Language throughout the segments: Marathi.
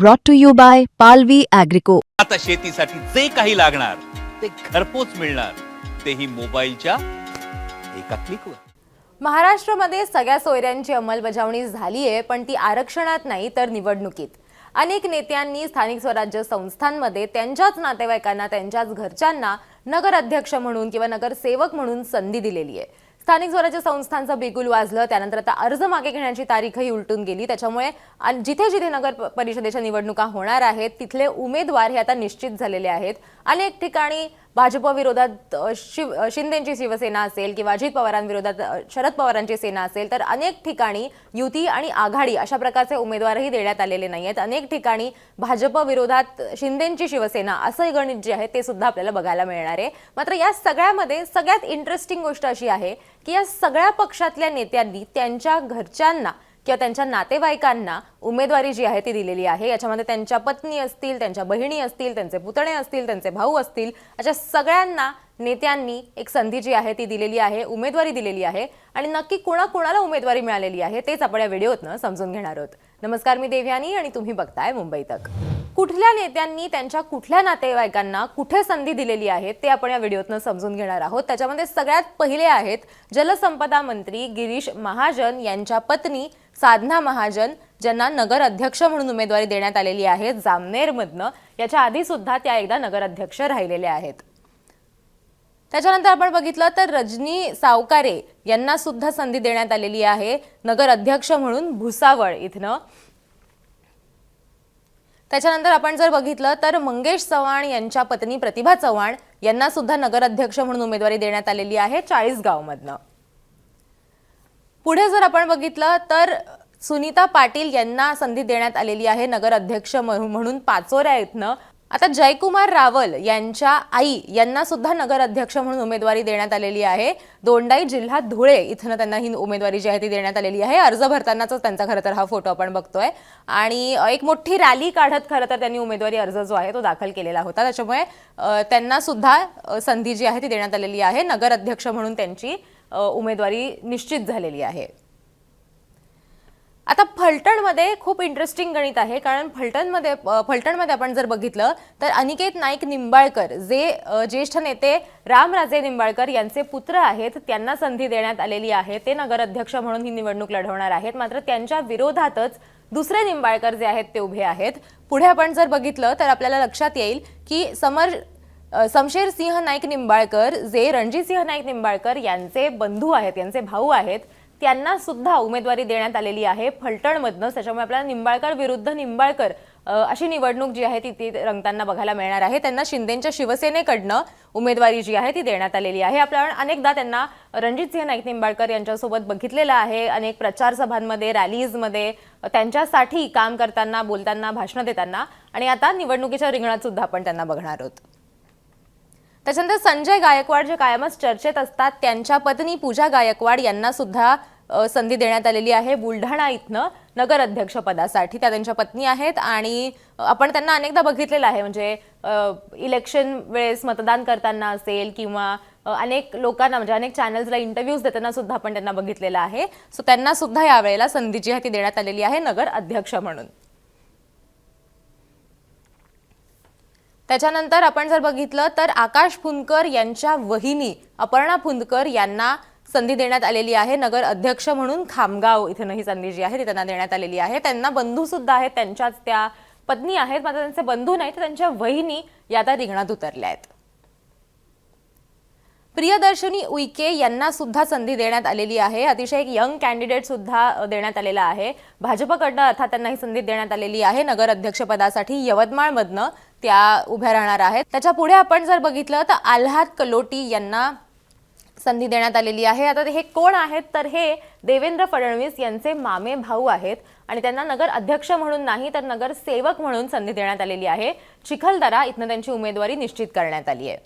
brought to you by Palvi Agrico. आता शेतीसाठी जे काही लागणार ते घरपोच मिळणार. तेही मोबाईलच्या एका क्लिकवर महाराष्ट्रामध्ये सगळ्या सोयऱ्यांची अंमलबजावणी झाली आहे पण ती आरक्षणात नाही तर निवडणुकीत. अनेक नेत्यांनी स्थानिक स्वराज्य संस्थांमध्ये त्यांच्याच नातेवाईकांना त्यांच्याच घरच्यांना नगराध्यक्ष म्हणून किंवा नगरसेवक म्हणून संधी दिलेली आहे स्थानिक स्वराज्य संस्थांचं बिगुल वाजलं. त्यानंतर आता अर्ज मागे घेण्याची तारीखही उलटून गेली. त्याच्यामुळे जिथे जिथे नगर परिषदेच्या निवडणुका होणार आहेत तिथले उमेदवार हे आता निश्चित झालेले आहेत. अनेक ठिकाणी भाजप विरोधात शिव शिंदेची शिवसेना असेल किंवा अजित पवारांविरोधात शरद पवारांची सेना असेल तर अनेक ठिकाणी युती आणि आघाडी अशा प्रकारचे उमेदवारही देण्यात आलेले नाही आहेत अनेक ठिकाणी भाजप विरोधात शिंदेची शिवसेना असं गणित जे आहे ते सुद्धा आपल्याला बघायला मिळणार आहे. मात्र या सगळ्यामध्ये सगळ्यात इंटरेस्टिंग गोष्ट अशी आहे की या सगळ्या पक्षातल्या नेत्यांनी त्यांच्या घरच्यांना किंवा त्यांच्या नातेवाईकांना उमेदवारी जी आहे ती दिलेली आहे. याच्यामध्ये त्यांच्या पत्नी असतील त्यांच्या बहिणी असतील त्यांचे पुतणे असतील त्यांचे भाऊ असतील अशा सगळ्यांना नेत्यांनी एक संधी जी आहे ती दिलेली आहे उमेदवारी दिलेली आहे आणि नक्की कोणाकोणाला उमेदवारी मिळालेली आहे तेच आपण या व्हिडिओतनं समजून घेणार आहोत. नमस्कार मी देवयानी आणि तुम्ही बघताय मुंबई तक. कुठल्या नेत्यांनी त्यांच्या कुठल्या नातेवाईकांना कुठे संधी दिलेली आहे ते आपण या व्हिडिओतनं समजून घेणार आहोत. त्याच्यामध्ये सगळ्यात पहिले आहेत जलसंपदा मंत्री गिरीश महाजन यांच्या पत्नी साधना महाजन ज्यांना नगर अध्यक्ष म्हणून उमेदवारी देण्यात आलेली आहे जामनेरमधनं याच्या आधी सुद्धा त्या एकदा नगर अध्यक्ष राहिलेल्या आहेत. त्याच्यानंतर आपण बघितलं तर रजनी सावकारे यांना सुद्धा संधी देण्यात आलेली आहे नगर अध्यक्ष म्हणून भुसावळ इथनं. त्याच्यानंतर आपण जर बघितलं तर मंगेश चव्हाण यांच्या पत्नी प्रतिभा चव्हाण यांना सुद्धा नगराध्यक्ष म्हणून उमेदवारी देण्यात आलेली आहे चाळीसगावमधनं. पुढे जर आपण बघितलं तर सुनीता पाटील यांना संधी देण्यात आलेली आहे नगर अध्यक्ष म्हणून म्हणून पाचोऱ्या इथनं. आता जयकुमार रावल यांच्या आई यांना सुद्धा नगर अध्यक्ष म्हणून उमेदवारी देण्यात आलेली आहे. दोंडाई जिल्हा धुळे इथनं त्यांना ही उमेदवारी जी आहे ती देण्यात आलेली आहे. अर्ज भरतानाच त्यांचा खरं तर हा फोटो आपण बघतोय. आणि एक मोठी रॅली काढत खरं तर त्यांनी उमेदवारी अर्ज जो आहे तो दाखल केलेला होता. त्याच्यामुळे त्यांना सुद्धा संधी जी आहे ती देण्यात आलेली आहे. नगर अध्यक्ष म्हणून त्यांची उमेदवारी निश्चित झालेली आहे. आता फलटणमध्ये खूप इंटरेस्टिंग गणित आहे कारण फलटणमध्ये फलटणमध्ये आपण जर बघितलं तर अनिकेत नाईक निंबाळकर जे ज्येष्ठ नेते रामराजे निंबाळकर यांचे पुत्र आहेत त्यांना संधी देण्यात आलेली आहे. ते नगराध्यक्ष म्हणून ही निवडणूक लढवणार आहेत. मात्र त्यांच्या विरोधातच दुसरे निंबाळकर जे आहेत ते उभे आहेत. पुढे आपण जर बघितलं तर आपल्याला लक्षात येईल की समर समशेर सिंह नाईक निंबाळकर जे रणजितसिंह नाईक निंबाळकर यांचे बंधू आहेत यांचे भाऊ आहेत त्यांना सुद्धा उमेदवारी देण्यात आलेली आहे फलटणमधनंच. त्याच्यामुळे आपल्याला निंबाळकर विरुद्ध निंबाळकर अशी निवडणूक जी आहे ती ती रंगताना बघायला मिळणार आहे. त्यांना शिंदेच्या शिवसेनेकडनं उमेदवारी जी आहे ती देण्यात आलेली आहे. आपल्याला अनेकदा त्यांना रणजितसिंह नाईक निंबाळकर यांच्यासोबत बघितलेलं आहे. अनेक प्रचार सभांमध्ये रॅलीजमध्ये त्यांच्यासाठी काम करताना बोलताना भाषणं देताना आणि आता निवडणुकीच्या रिंगणात सुद्धा आपण त्यांना बघणार आहोत. त्याच्यानंतर संजय गायकवाड जे कायमच चर्चेत असतात त्यांच्या पत्नी पूजा गायकवाड यांना सुद्धा संधी देण्यात आलेली आहे बुलढाणा इथनं नगर अध्यक्ष पदासाठी. त्या त्यांच्या पत्नी आहेत आणि आपण त्यांना अनेकदा बघितलेलं आहे. म्हणजे इलेक्शन वेळेस मतदान करताना असेल किंवा अनेक लोकांना म्हणजे अनेक चॅनल्सला इंटरव्ह्यूज देताना सुद्धा आपण त्यांना बघितलेलं आहे. सो त्यांना सुद्धा यावेळेला संधी जी आहे ती देण्यात आलेली आहे नगर अध्यक्ष म्हणून. त्याच्यानंतर आपण जर बघितलं तर आकाश फुंदकर यांच्या वहिनी अपर्णा फुंदकर यांना संधी देण्यात आलेली आहे. नगर अध्यक्ष म्हणून खामगाव इथं ही संधी जी आहे ती त्यांना देण्यात आलेली आहे. त्यांना बंधू सुद्धा आहेत. त्यांच्याच त्या पत्नी आहेत. मात्र त्यांचे बंधू नाही तर त्यांच्या वहिनी या आता रिंगणात उतरल्या आहेत. प्रियदर्शनी उईके यांना सुद्धा संधी देण्यात आलेली आहे. अतिशय एक यंग कॅन्डिडेट सुद्धा देण्यात आलेला आहे. भाजपकडनं अर्थात त्यांना ही संधी देण्यात आलेली आहे. नगर अध्यक्षपदासाठी यवतमाळमधनं त्या उभ्या राहणार आहेत. त्याच्या पुढे आपण जर बघितलं तर आल्हाद कलोटी यांना संधी देण्यात आलेली आहे. आता हे कोण आहेत? तर हे देवेंद्र फडणवीस यांचे मामे भाऊ आहेत. आणि त्यांना नगर अध्यक्ष म्हणून नाही तर नगर सेवक म्हणून संधी देण्यात आलेली आहे. चिखलदरा इथनं त्यांची उमेदवारी निश्चित करण्यात आली आहे.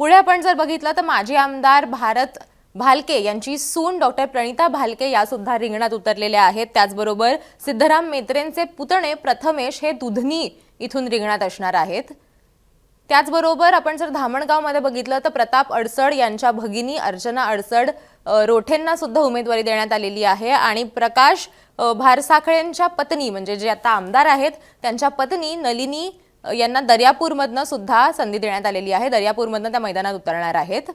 पुढे आपण जर बघितलं तर माजी आमदार भारत भालके यांची सून डॉक्टर प्रणिता भालके या सुद्धा रिंगणात उतरलेल्या आहेत. त्याचबरोबर सिद्धराम मेत्रेंचे पुतणे प्रथमेश हे दुधनी इथून रिंगणात असणार आहेत. त्याचबरोबर आपण जर धामणगावमध्ये बघितलं तर प्रताप अडसड यांच्या भगिनी अर्चना अडसड रोठेंना सुद्धा उमेदवारी देण्यात आलेली आहे. आणि प्रकाश भारसाखळेंच्या पत्नी म्हणजे जे आता आमदार आहेत त्यांच्या पत्नी नलिनी यांना दर्यापूरमधनं सुद्धा संधी देण्यात आलेली आहे. दर्यापूरमधनं त्या मैदानात उतरणार आहेत.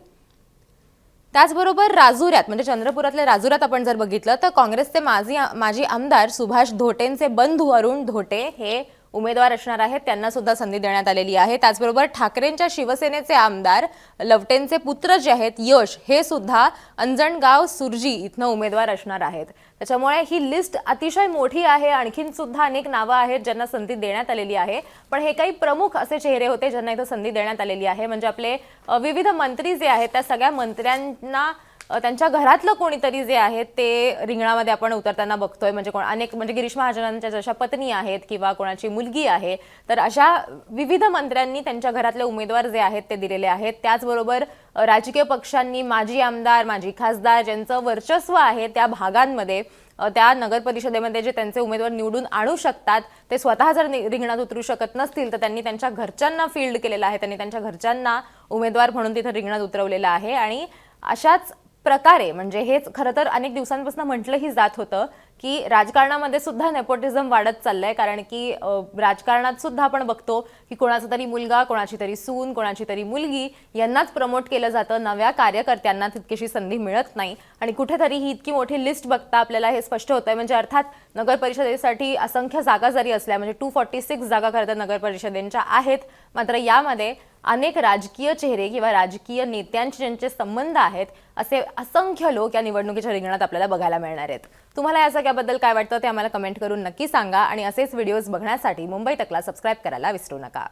त्याचबरोबर राजुऱ्यात म्हणजे चंद्रपुरातल्या राजुऱ्यात आपण जर बघितलं तर काँग्रेसचे माजी माजी आमदार सुभाष धोटेंचे बंधू अरुण धोटे हे उमेदवार असणार आहेत त्यांना सुद्धा संधी देण्यात आलेली आहे. त्याचबरोबर ठाकरेंच्या शिवसेनेचे आमदार लवटेंचे पुत्र जे आहेत यश हे सुद्धा अंजणगाव सुरजी इथनं उमेदवार असणार आहेत. त्याच्यामुळे ही लिस्ट अतिशय मोठी आहे. आणखीन सुद्धा अनेक नावं आहेत ज्यांना संधी देण्यात आलेली आहे. पण हे काही प्रमुख असे चेहरे होते ज्यांना इथं संधी देण्यात आलेली आहे. म्हणजे आपले विविध मंत्री जे आहेत त्या सगळ्या मंत्र्यांना त्यांच्या घरातलं कोणीतरी जे आहे ते रिंगणामध्ये आपण उतरताना बघतोय. म्हणजे कोण अनेक म्हणजे गिरीश महाजनांच्या जशा पत्नी आहेत किंवा कोणाची मुलगी आहे तर अशा विविध मंत्र्यांनी त्यांच्या घरातले उमेदवार जे आहेत ते दिलेले आहेत. त्याचबरोबर राजकीय पक्षांनी माजी आमदार माजी खासदार ज्यांचं वर्चस्व आहे त्या भागांमध्ये त्या नगर परिषदेमध्ये जे त्यांचे उमेदवार निवडून आणू शकतात ते स्वतः जर नि- रिंगणात उतरू शकत नसतील तर त्यांनी त्यांच्या घरच्यांना फील्ड केलेलं आहे. त्यांनी त्यांच्या घरच्यांना उमेदवार म्हणून तिथं रिंगणात उतरवलेलं आहे. आणि अशाच प्रकारे म्हणजे हेच खरं तर अनेक दिवसांपासून म्हटलंही जात होतं की राजकारणामध्ये सुद्धा नेपोटिझम वाढत चाललंय कारण की राजकारणात सुद्धा आपण बघतो की कोणाचा तरी मुलगा कोणाची तरी सून कोणाची तरी मुलगी यांनाच प्रमोट केलं जातं. नव्या कार्यकर्त्यांना तितकीशी संधी मिळत नाही. आणि कुठेतरी ही इतकी मोठी लिस्ट बघता आपल्याला हे स्पष्ट होतंय. म्हणजे अर्थात नगर परिषदेसाठी असंख्य जागा जरी असल्या म्हणजे टू फॉर्टी सिक्स जागा खरं तर नगर परिषदेंच्या आहेत. मात्र यामध्ये अनेक राजकीय चेहरे किंवा राजकीय नेत्यांचे ज्यांचे संबंध आहेत असे असंख्य लोक या निवडणुकीच्या रिंगणात आपल्याला बघायला मिळणार आहेत. तुम्हाला याचा त्याबद्दल काय वाटतं ते आम्हाला कमेंट करून नक्की सांगा आणि असेच व्हिडिओज बघण्यासाठी मुंबई तकला सबस्क्राईब करायला विसरू नका.